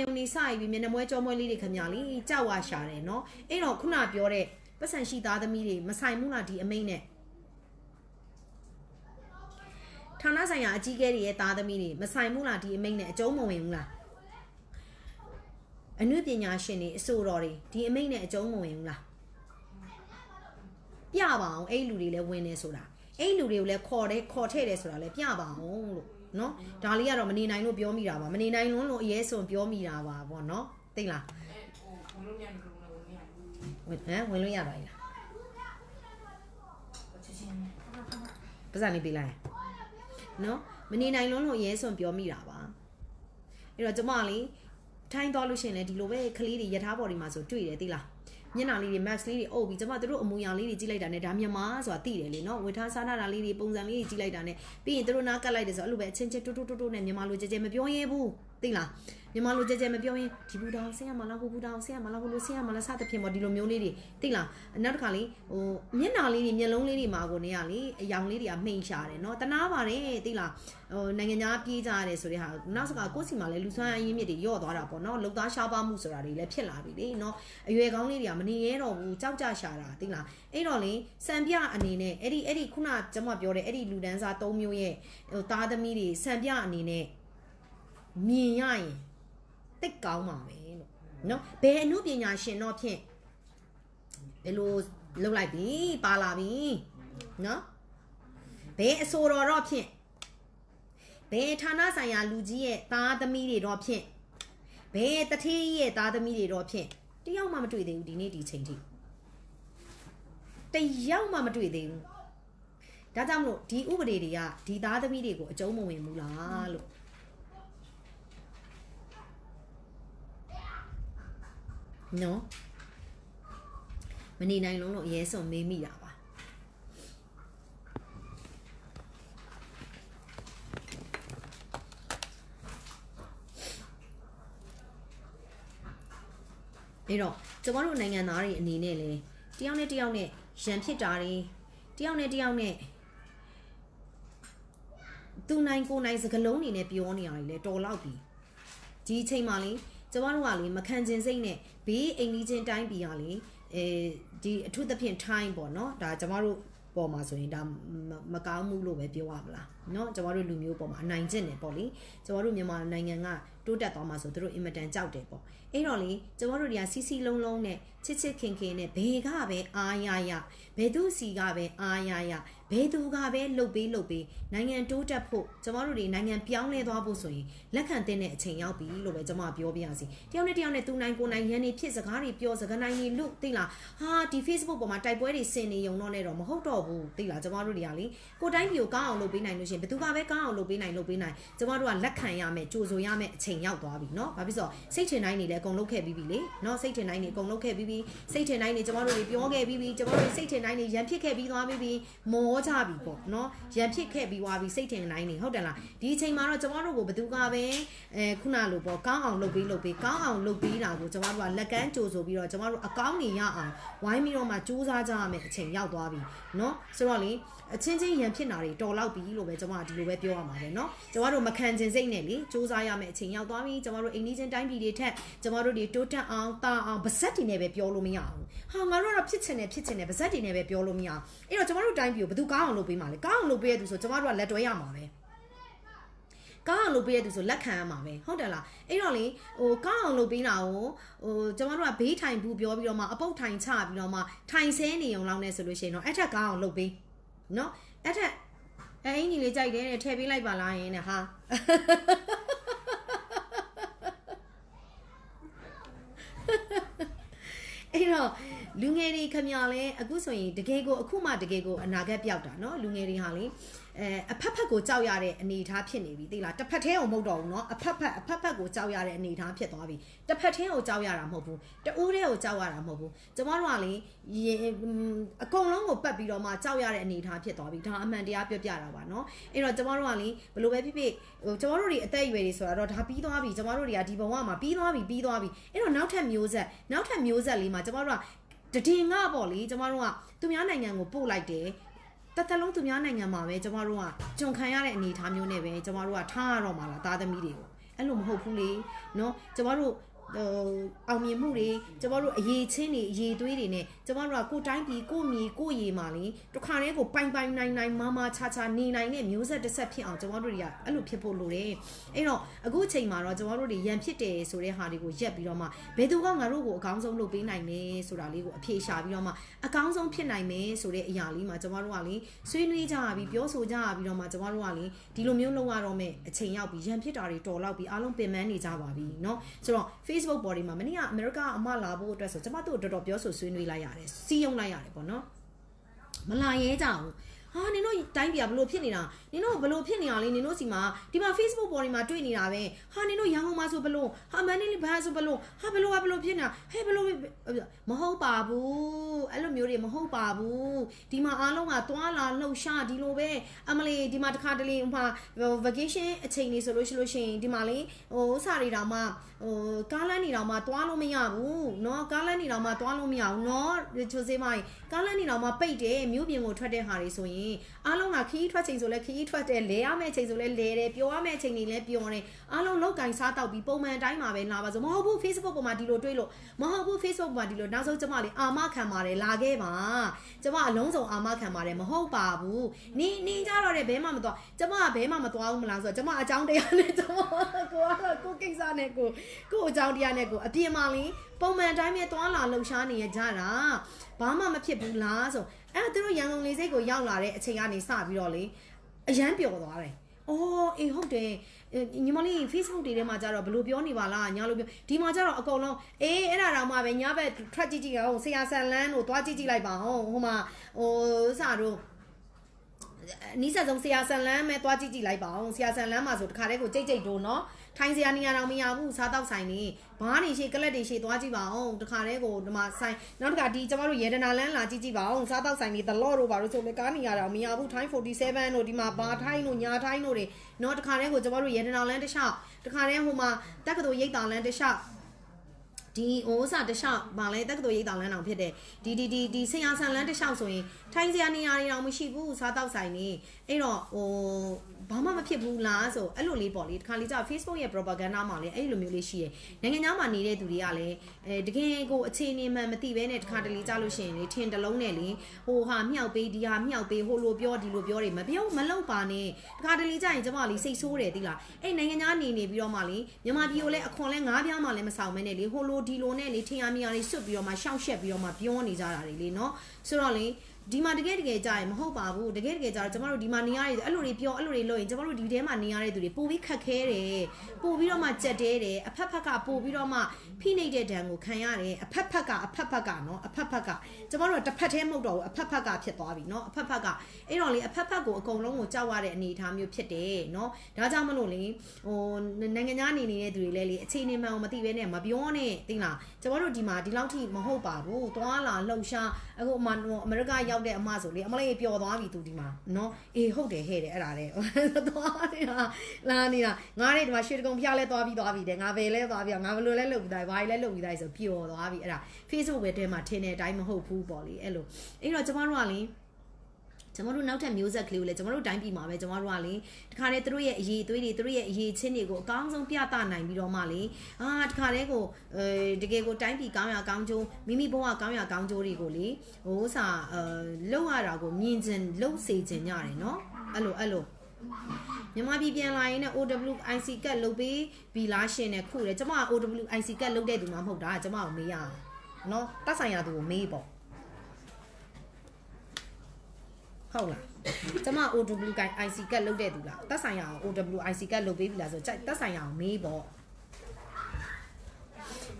ယုံနေစရပြီးမျက်နှာမွဲကြောမွဲလေးတွေခမညာလေးကြောက်ဝါရှာတယ်နော်အဲ့တော့ခုနပြောတဲ့ပတ်စံရှိသားသမီးတွေမဆိုင်ဘူးလားဒီအမိတ်နဲ့ဌာနဆိုင်ရာအကြီးအကဲတွေရဲ့သားသမီးတွေမဆိုင်ဘူးလားဒီအမိတ်နဲ့အကျုံးမဝင်ဘူးလားအနုပညာရှင်တွေအဆိုတော်တွေဒီအမိတ်နဲ့အကျုံးမဝင်ဘူးလားပြပါအောင်အဲ့လူတွေလည်းဝင်နေဆိုတာအဲ့လူတွေကိုလည်းခေါ်တယ်ခေါ်ထည့်တယ်ဆိုတာလည်းပြပါအောင်လို့ နော်ဒါလေးကတော့မနေနိုင်လို့ပြောမိတာပါမနေနိုင်လုံးလို့အရေးဆုံးပြောမိတာပါဗောနော်သိလားဟိုဘလို့မြန်ကလုံးလို့မရဘူးဝင်ဟမ်ဝင်လို့ရပါလားချက်ချင်းပတ်စံလေးပေးလိုက်နော်မနေနိုင်လုံးလို့အရေးဆုံးပြောမိတာပါအဲ့တော့ကျမလေးထိုင်းသွားလို့ရှရင်လေဒီလိုပဲကလေးတွေယထာဘော်ဒီမှာဆိုတွေ့တယ်သိလား မျက်နှာလေးတွေ max လေးတွေအုပ်ပြီးကျမတို့အမူအရာလေးတွေကြည့်လိုက်တာနဲ့ဒါမြန်မာဆိုတာသိတယ်လေနော်ဝေထားစားနာတာလေးတွေပုံစံလေးတွေကြည့်လိုက်တာနဲ့ပြီးရင်တို့နားကတ်လိုက်တယ်ဆိုအဲ့လိုပဲအချင်းချင်းတူတူတူတူနဲ့မြန်မာလိုကြဲကြဲမပြောရဲဘူး သိလားမြန်မာလိုကြဲကြဲမပြောရင်ဒီဘူတောင်ဆင်းရမလားဟိုဘူတောင်ဆင်းရမလားဟိုလိုဆင်းရမလားစသဖြင့်ပေါ့ဒီလိုမျိုးလေးတွေသိလားနောက်တစ်ခါလေးဟိုမျက်နှာလေးတွေမျက်လုံးလေးတွေမှာကိုနေရလေအယောင်လေးတွေကမှိန်ရှာတယ်နော်တနာပါတယ်သိလားဟိုနိုင်ငံသားပြေးကြရတယ်ဆိုတဲ့ဟာနောက်စကကိုယ့်စီမှာလည်းလူဆွမ်းအရင်းမြစ်တွေယော့သွားတာပေါ့နော်လုံသားရှားပါမှုဆိုတာတွေလည်းဖြစ်လာပြီလေနော်အရွယ်ကောင်းလေးတွေကမနေရဲတော့ဘူးကြောက်ကြရှာတာသိလားအဲ့တော့လေစံပြအနေနဲ့အဲ့ဒီအဲ့ဒီခုနကျွန်မပြောတဲ့အဲ့ဒီလူဒန်းစား၃မျိုးရဲ့ဟိုသားသမီးတွေစံပြအနေနဲ့ မြင်ရရင်တိတ်ကောင်းပါပဲလို့နော်ဘယ်အမှုပညာရှင်တော့ဖြင့်ဘယ်လိုလုပ်လိုက်ပြီပါလာပြီနော်ဘယ်အဆိုတော်တော့ဖြင့်ဘယ်ဌာနဆိုင်ရာလူကြီးရဲ့သားသမီးတွေတော့ဖြင့်ဘယ်တထေးရဲ့သားသမီးတွေတော့ဖြင့်တယောက်မှမတွေ့သေးဘူးဒီနေ့ဒီချိန်ထိတယောက်မှမတွေ့သေးဘူးဒါကြောင့်မလို့ဒီဥပဒေတွေကဒီသားသမီးတွေကိုအကျုံးမဝင်ဘူးလားလို့ နော်မနေနိုင်လုံးလို့အရေးဆုံးမေးမိတာပါအဲ့တော့ကျမတို့နိုင်ငံသားတွေအနေနဲ့လေတယောက်နဲ့တယောက်နဲ့ရန်ဖြစ်တာတွေတယောက်နဲ့တယောက်နဲ့သူနိုင်ကိုနိုင်စကလုံးနေနဲ့ပြောနေရတယ်လေတော်တော့ပြီဒီအချိန်မှလေ ကျမတို့ကလေမခံကျင်စိတ်နဲ့ဘေးအိမ်ကြီးချင်းတိုင်းပြည်ကလေအဲဒီအထုသဖြင့်ထိုင်းပေါ့နော်ဒါကျမတို့ပေါ်မှာဆိုရင်ဒါမကောင်းမှုလို့ပဲပြောရမလားเนาะကျမတို့လူမျိုးပေါ်မှာအနိုင်ကျင့်တယ်ပေါ့လေကျမတို့မြန်မာနိုင်ငံကတိုးတက်သွားမှာဆိုတို့အင်မတန်ကြောက်တယ်ပေါ့အဲ့တော့လေကျမတို့တွေကစီစီလုံးလုံးနဲ့ချစ်ချစ်ခင်ခင်နဲ့ဘယ်ကပဲအားရရဘယ်သူစီကပဲအားရရဘ ယ်သူကပဲလှုပ်ပေးလှုပ်ပေးနိုင်ငံတိုးတက်ဖို့ကျမတို့တွေနိုင်ငံပြောင်းလဲသွားဖို့ဆိုရင်လက်ခံတဲ့အချိန်ရောက်ပြီလို့ပဲကျမပြောပြရစီတယောက်နဲ့တယောက်နဲ့သူနိုင်ကိုနိုင်ရန်နေဖြစ်စကားတွေပြောစကားနိုင်တွေလို့သိလားဟာဒီ Facebook ပေါ်မှာတိုက်ပွဲတွေဆင်နေုံတော့နဲ့တော့မဟုတ်တော့ဘူးသိလားကျမတို့တွေကလေကိုတိုင်းပြည်ကိုကောင်းအောင်လုပ်ပေးနိုင်လို့ရှိရင်ဘယ်သူကပဲကောင်းအောင်လုပ်ပေးနိုင်လုပ်ပေးနိုင်ကျမတို့ကလက်ခံရမယ်ကြိုဆိုရမယ်အချိန်ရောက်သွားပြီเนาะဘာဖြစ်လို့စိတ်ထင်တိုင်းနေလဲအကုန်လုပ်ခဲ့ပြီးပြီလေเนาะစိတ်ထင်တိုင်းနေအကုန်လုပ်ခဲ့ပြီးပြီစိတ်ထင်တိုင်းနေကျမတို့တွေပြောခဲ့ပြီးပြီကျမတို့စိတ်ထင်တိုင်းနေရန်ဖြစ်ခဲ့ပြီးသွားပြီးပြီမော ကြပြီပေါ့เนาะရန်ဖြစ်ခဲ့ပြီးသွားပြီစိတ်ထင်တိုင်းနေဟုတ်တယ်လားဒီအချိန်မှာတော့ကျမတို့ကိုဘယ်သူကပဲအဲခုနလိုပေါ့ကောင်းအောင်လုပ်ပေးလုပ်ပေးကောင်းအောင်လုပ်ပေးတာကိုကျမတို့ကလက်ကမ်းကြိုဆိုပြီးတော့ကျမတို့အကောင်းနေရအောင်ဝိုင်းပြီးတော့မှစူးစမ်းကြရမယ်အချိန်ရောက်သွားပြီเนาะဆိုတော့လေအချင်းချင်းရန်ဖြစ်တာတွေတော်လောက်ပြီလို့ပဲကျမကဒီလိုပဲပြောရမှာပဲเนาะကျမတို့မခံကျင်စိတ်နဲ့လေစူးစမ်းရမယ်အချိန်ရောက်သွားပြီကျမတို့အိမ်နီးချင်းတိုင်းပြည်တွေထက်ကျမတို့တွေတိုးတက်အောင်တာအောင်ဗဇက်တွေနဲ့ပဲပြောလို့မရဘူးဟာငါတို့ကတော့ဖြစ်ချင်တယ်ဖြစ်ချင်တယ်ဗဇက်တွေနဲ့ပဲပြောလို့မရအောင်အဲ့တော့ကျမတို့တိုင်းပြည်ကိုဘယ်သူ ကောင်းအောင်လုပ်ပေးမှာလဲကောင်းအောင်လုပ်ပေးရသူဆိုကျမတို့ကလက်တွဲရမှာပဲကောင်းအောင်လုပ်ပေးရသူဆိုလက်ခံရမှာပဲဟုတ်တယ်လားအဲ့တော့လေဟိုကောင်းအောင်လုပ်ပေးတာကိုဟိုကျမတို့ကဘေးထိုင်ဘူးပြောပြီးတော့မှအပုတ်ထိုင်ချပြီးတော့မှထိုင်ဆဲနေုံလောက်နဲ့ဆိုလို့ရှိရင်တော့အဲ့ထက်ကောင်းအောင်လုပ်ပေးနော်အဲ့ထက်အဲအင်ကြီးလေးကြိုက်တယ်တဲ့ထည့်ပေးလိုက်ပါလားယင်တဲ့ဟာအဲ့တော့ လူငယ်တွေခမရလဲအခုဆိုရင်တကယ်ကိုအခုမှတကယ်ကိုအနာဂတ်ပြောက်တာเนาะလူငယ်တွေဟာလေအဲအဖက်ဖက်ကိုကြောက်ရတဲ့အနေအထားဖြစ်နေပြီသိလားတစ်ဖက်သေးအောင်မဟုတ်တော့ဘူးเนาะအဖက်ဖက်အဖက်ဖက်ကိုကြောက်ရတဲ့အနေအထားဖြစ်သွားပြီတစ်ဖက်သေးကိုကြောက်ရတာမဟုတ်ဘူးတူးသေးကိုကြောက်ရတာမဟုတ်ဘူးကျမတို့ကလေအကုန်လုံးကိုပတ်ပြီးတော့မှကြောက်ရတဲ့အနေအထားဖြစ်သွားပြီဒါအမှန်တရားပြောပြတာပါเนาะအဲ့တော့ကျမတို့ကလေဘယ်လိုပဲဖြစ်ဖြစ်ဟိုကျမတို့တွေအသက်အရွယ်တွေဆိုတာတော့ဒါပြီးသွားပြီကျမတို့တွေကဒီဘဝမှာပြီးသွားပြီပြီးသွားပြီအဲ့တော့နောက်ထပ်မျိုးဆက်နောက်ထပ်မျိုးဆက်လေးမှာကျမတို့က တည်ငါပေါ့လေကျမတို့ကသူများနိုင်ငံကိုပို့လိုက်တယ်တသက်လုံးသူများနိုင်ငံမှာပဲကျမတို့ကကြုံခံရတဲ့အနေအထားမျိုးနဲ့ပဲကျမတို့ကထားရတော့မှာလားသားသမီးတွေကိုအဲ့လိုမဟုတ်ဘူးလေနော်ကျမတို့ ဟိုအောင်မြင်မှုတွေကျမတို့အရေးချင်းတွေအရေးသွေးတွေနဲ့ကျမတို့ကကိုယ်တိုင်းပြည်ကိုယ့်မြေကိုယ့်ရေမှာလေတခါတည်းကိုပိုင်ပိုင်နိုင်နိုင်မမချာချာနေနိုင်တဲ့မျိုးဆက်တစ်ဆက်ဖြစ်အောင်ကျမတို့တွေကအဲ့လိုဖြစ်ဖို့လိုတယ်အဲ့တော့အခုအချိန်မှာတော့ကျမတို့တွေရန်ဖြစ်တယ်ဆိုတဲ့ဟာတွေကိုရက်ပြီးတော့မှဘယ်သူကငါတို့ကိုအကောင်းဆုံးလုပ်ပေးနိုင်မယ်ဆိုတာလေးကိုအဖြေရှာပြီးတော့မှအကောင်းဆုံးဖြစ်နိုင်မယ်ဆိုတဲ့အရာလေးမှာကျမတို့ကလေဆွေးနွေးကြရပြီးပြောဆိုကြရပြီးတော့မှကျမတို့ကလေဒီလိုမျိုးလုပ်ရတော့မယ်အချိန်ရောက်ပြီးရန်ဖြစ်တာတွေတော်လောက်ပြီးအားလုံးပင်ပန်းနေကြပါပြီเนาะဆိုတော့ Facebook ပေါ်ဒီမှာမနေ့ကအမေရိကအမလာဖို့အတွက်ဆိုကျမတို့တော်တော်ပြောဆိုဆွေးနွေးလိုက်ရတယ်စီးယုံလိုက်ရတယ်ပေါ့နော်မလာရဲကြဘူး ဟာနင်တို့တိုင်းပြည်ကဘလို့ဖြစ်နေတာနင်တို့ဘလို့ဖြစ်နေတာလဲနင်တို့စီမှာဒီမှာ Facebook ပေါ်ဒီမှာတွေ့နေတာပဲဟာနင်တို့ရန်ကုန်မှာဆိုဘလို့ဟာမန္တလေးဘာဆိုဘလို့ဟာဘလို့ကဘလို့ဖြစ်နေတာဟဲ့ဘလို့မဟုတ်ပါဘူးအဲ့လိုမျိုးတွေမဟုတ်ပါဘူးဒီမှာအားလုံးကသွားလာလှုပ်ရှားဒီလိုပဲအမလီဒီမှာတစ်ခါတလေဟိုမှာ vacation အချိန်လေးဆိုလို့ရှိလို့ရှိရင်ဒီမှာလေဟိုစာတွေတောင်မှဟိုကားလမ်းနေတောင်မှသွားလို့မရဘူးเนาะကားလမ်းနေတောင်မှသွားလို့မရဘူးเนาะချိုစေးမိုင်းကားလမ်းနေတောင်မှပိတ်တယ်မြို့ပြင်ကိုထွက်တဲ့ဟာတွေဆိုရင် ်အားလုံးကခီးထွက်ချိန်ဆိုလဲခီးထွက်တယ်လဲရမယ့်ချိန်ဆိုလဲလဲတယ်ပျော်ရမယ့်ချိန်တွေလဲပျော်တယ်အားလုံးလောက်ကင်စားတောက်ပြီးပုံမှန်တိုင်းမှာပဲလာပါဆိုမဟုတ်ဘူး Facebook ပေါ်မှာဒီလိုတွေ့လို့မဟုတ်ဘူး Facebook ပေါ်မှာဒီလိုနောက်ဆုံးကျမလေးအာမခံပါတယ်လာခဲ့ပါကျမအလုံးစုံအာမခံပါတယ်မဟုတ်ပါဘူးနင်းနင်းကြတော့တဲ့ဘဲမှမသွားကျမကဘဲမှမသွားဘူးမလားဆိုတော့ကျမအကြောင်းတရားနဲ့ကျမကိုကတော့ကိုကိစ္စနဲ့ကိုကိုအကြောင်းတရားနဲ့ကိုအပြင်မှာလင်းပုံမှန်တိုင်းပဲသွားလာလှုပ်ရှားနေရကြတာဘာမှမဖြစ်ဘူးလားဆို အဲ့သူတို့ရန်ကုန်လေးစိတ်ကိုရောက်လာတဲ့အချိန်ကနေစပြီးတော့လေအရန်ပျော်သွားတယ်။အော်အေးဟုတ်တယ်ညီမလေး Facebook တွေထဲမှာကြတော့ဘလို့ပြောနေပါလားညာလို့ပြောဒီမှာကြတော့အကုန်လုံးအေးအဲ့ဒါတော့မှပဲညဘက် track ကြည့်ကြည့်အောင်ဆရာဆန်လန်းတို့သွားကြည့်ကြည့်လိုက်ပါအောင်ဟိုမှာဟိုစတို့ အနီးစပ်ဆုံးဆရာဆန်လန်းမဲ့သွားကြည့်ကြည့်လိုက်ပါအောင်ဆရာဆန်လန်းမှာဆိုတခါတည်းကိုကြိတ်ကြိတ်တို့နော်ထိုင်စရာနေရာတော့မရဘူးစားတော့ဆိုင်နေဘားနေရှိကလက်တွေရှိသွားကြည့်ပါအောင်တခါတည်းကိုဒီမှာဆိုင်နောက်တစ်ခါဒီကျမတို့ရေဒနာလန်းလာကြည့်ကြည့်ပါအောင်စားတော့ဆိုင်နေ the lot တို့ဘာလို့ဆိုလဲကားနေရတော့မရဘူးထိုင်း47တို့ဒီမှာဘာထိုင်းတို့ညာထိုင်းတို့တွေနော်တခါတည်းကိုကျမတို့ရေဒနာလန်းတစ်လျှောက်တခါတည်းဟိုမှာတက္ကသိုလ်ရိပ်သာလန်းတစ်လျှောက် ဒီဟိုစာတလျှောက်ဗာလဲတက္ကသိုလ်ရိပ်တောင်လမ်းတောင်ဖြစ်တယ်ဒီဒီဒီဒီဆင်ရဆန်လမ်းတလျှောက်ဆိုရင်ထိုင်းစရာနေရာတွေတောင်မရှိဘူးစားတောက်ဆိုင်နေအဲ့တော့ဟို ဘာမှမဖြစ်ဘူးလားဆိုအဲ့လိုလေးပေါ့လေတခါလေးကြာ Facebook ရဲ့ propaganda မှာလည်းအဲ့လိုမျိုးလေးရှိတယ်နိုင်ငံသားမှာနေတဲ့သူတွေကလည်းအဲတကယ်ကိုအခြေအနေမှန်မသိဘဲနဲ့တခါတလေကြာလို့ရှိရင်လေထင်တလုံးနဲ့လေဟိုဟာမြောက်ပေးဒီဟာမြောက်ပေးဟိုလိုပြောဒီလိုပြောတွေမပြောမလုပ်ပါနဲ့တခါတလေကြာရင်ကျမလေးစိတ်ဆိုးတယ်သိလားအဲ့နိုင်ငံသားနေနေပြီးတော့မှလေမြန်မာပြည်ကိုလည်းအခွန်လဲငားပြားမှလည်းမဆောင်မဲနဲ့လေဟိုလိုဒီလိုနဲ့လေထင်ရမြင်ရလေးစွတ်ပြီးတော့မှရှောက်ရှက်ပြီးတော့မှပြောနေကြတာတွေလေနော်ဆိုတော့လေ ဒီမှာတကယ်တကယ်ကြာရင်မဟုတ်ပါဘူးတကယ်တကယ်ကြာတော့ကျမတို့ဒီမှာနေရတဲ့အဲ့လိုတွေပြောအဲ့လိုတွေလုပ်ရင်ကျမတို့ဒီထဲမှာနေရတဲ့သူတွေပိုပြီးခက်ခဲတယ်ပိုပြီးတော့မှကြက်တဲတယ်အဖက်ဖက်ကပိုပြီးတော့မှဖိနှိပ်တဲ့ဒဏ်ကိုခံရတယ်အဖက်ဖက်ကအဖက်ဖက်ကနော်အဖက်ဖက်ကကျမတို့တစ်ဖက်တည်းမဟုတ်တော့ဘူးအဖက်ဖက်ကဖြစ်သွားပြီနော်အဖက်ဖက်ကအဲ့တော့လေအဖက်ဖက်ကိုအကုန်လုံးကိုကြောက်ရတဲ့အနေအထားမျိုးဖြစ်တယ်နော်ဒါကြောင့်မလို့လေဟိုနိုင်ငံသားနေနေတဲ့သူတွေလည်းလေအခြေအနေမှန်ကိုမသိဘဲနဲ့မပြောနဲ့သိလားကျမတို့ဒီမှာဒီလောက်ထိမဟုတ်ပါဘူးသွားလာလှုပ်ရှားအခုအမအမေရိကရောက်တဲ့အမဆိုလေအမလေးပျော်သွားပြီသူဒီမှာနော်အေးဟုတ်တယ်ဟဲ့တယ်အဲ့ဒါတဲ့သွားနေတာလာနေတာငါတဲ့ဒီမှာရွှေတကုံဖျားလဲသွားပြီးသွားပြီတဲ့ငါပဲလဲသွားပြီးငါဘလို့လဲလုပ်ပြီးသားဘာကြီးလဲလုပ်ပြီးသားဆိုပျော်သွားပြီအဲ့ဒါ Facebook ပဲထဲမှာထင်တဲ့အတိုင်းမဟုတ်ဘူးပေါ့လေအဲ့လိုအဲ့တော့ကျမတို့ကလေ ကျမတို့နောက်ထပ်မျိုးဆက်ကလေးကိုလည်းကျမတို့တိုင်းပြည်မှာပဲကျမတို့ကလေတခါတည်းသူတို့ရဲ့အရေးအသွေးတွေသူတို့ရဲ့အရေးချင်းတွေကိုအကောင်းဆုံးပြသနိုင်ပြီးတော့မှလေအာတခါတည်းကိုအဲတကယ်ကိုတိုင်းပြည်ကောင်းရကောင်းကျိုးမိမိဘဝကောင်းရကောင်းကျိုးတွေကိုလေဟိုဥစားအဲလှုပ်ရတာကိုမြင်ကျင်လှုပ်စေကျင်ကြတယ်နော်အဲ့လိုအဲ့လိုမြန်မာပြည်ပြန်လာရင်လည်း OWIC ကတ်လုပ်ပေးပြီးလားရှင်နဲ့ခုတယ်ကျမက OWIC ကတ်လုပ်တဲ့သူမှမဟုတ်တာကျမကိုမေးရအောင်နော်တက်ဆိုင်ရသူကိုမေးပေါ့ ဟုတ်လားကျမ OW ကိုင် IC ကတ်လုတ်တဲ့သူလားတက်ဆိုင်ရအောင် OW IC ကတ်လုတ်ပေးပြီလားဆိုကြိုက်တက်ဆိုင်ရအောင်မေးပေါ့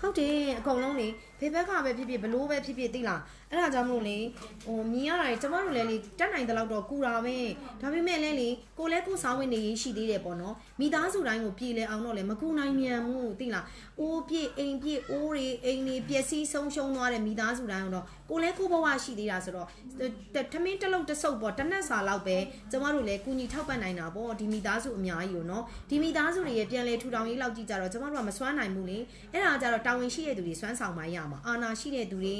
ဟုတ်တယ်အကုန်လုံးလေ ဖေဘက်ကပဲဖြစ်ဖြစ်ဘလို့ပဲဖြစ်ဖြစ်သိလားအဲ့ဒါကြောင့်မလို့လေဟိုမြင်ရတာကျမတို့လည်းလေတက်နိုင်တဲ့လောက်တော့ကူတာပဲဒါပေမဲ့လည်းလေကိုလည်းကိုစားဝင်နေရေးရှိသေးတယ်ပေါ့နော်မိသားစုတိုင်းကိုပြည်လဲအောင်တော့လေမကူနိုင်မြန်ဘူးသိလားအိုးပြည့်အိမ်ပြည့်အိုးတွေအိမ်တွေပျက်စီးဆုံးရှုံးသွားတဲ့မိသားစုတိုင်းတော့ကိုလည်းကိုဘဝရှိသေးတာဆိုတော့ထမင်းတစ်လုံးတစ်စုပ်ပေါ့တနက်စာလောက်ပဲကျမတို့လည်းကူညီထောက်ပံ့နိုင်တာပေါ့ဒီမိသားစုအများကြီးကိုနော်ဒီမိသားစုတွေရဲ့ပြန်လဲထူထောင်ရေးလောက်ကြည့်ကြတော့ကျမတို့ကမစွမ်းနိုင်ဘူးလေအဲ့ဒါကြတော့တာဝန်ရှိတဲ့သူတွေစွမ်းဆောင်မှရမှာမှာအာဏာရှိတဲ့သူတွေ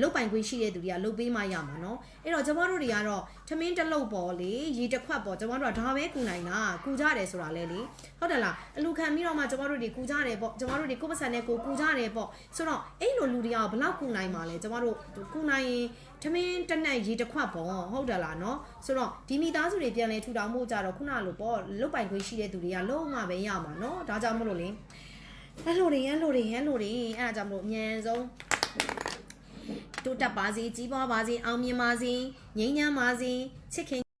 လုတ်ပိုင်ခွင့်ရှိတဲ့သူတွေကလုတ်ပေးမှရမှာနော်အဲ့တော့ကျမတို့တွေကတော့ထမင်းတစ်လုတ်ပေါ်လေရေတစ်ခွက်ပေါ်ကျမတို့ကဒါပဲကူနိုင်တာကူကြတယ်ဆိုတာလေလေဟုတ်တယ်လားအလူခံပြီးတော့မှကျမတို့တွေကူကြတယ်ပေါ့ကျမတို့တွေကိုယ်ပစံနဲ့ကိုကူကြတယ်ပေါ့ဆိုတော့အဲ့လိုလူတွေကဘလောက်ကူနိုင်မှာလဲကျမတို့ကူနိုင်ရင်ထမင်းတစ်နက်ရေတစ်ခွက်ပေါ့ဟုတ်တယ်လားနော်ဆိုတော့ဒီမိသားစုတွေပြန်လဲထူထောင်ဖို့ကြတော့ခုနလိုပေါ့လုတ်ပိုင်ခွင့်ရှိတဲ့သူတွေကလုံးဝပဲရမှာနော်ဒါကြောင့်မလို့လေ အဲ့လိုတွေအဲ့လိုတွေအဲ့လိုတွေအဲ့ဒါကြောင့်မလို့အမြန်ဆုံးတိုးတက်ပါစေကြီးပွားပါစေအောင်မြင်ပါစေငြိမ်းချမ်းပါစေချစ်ခင်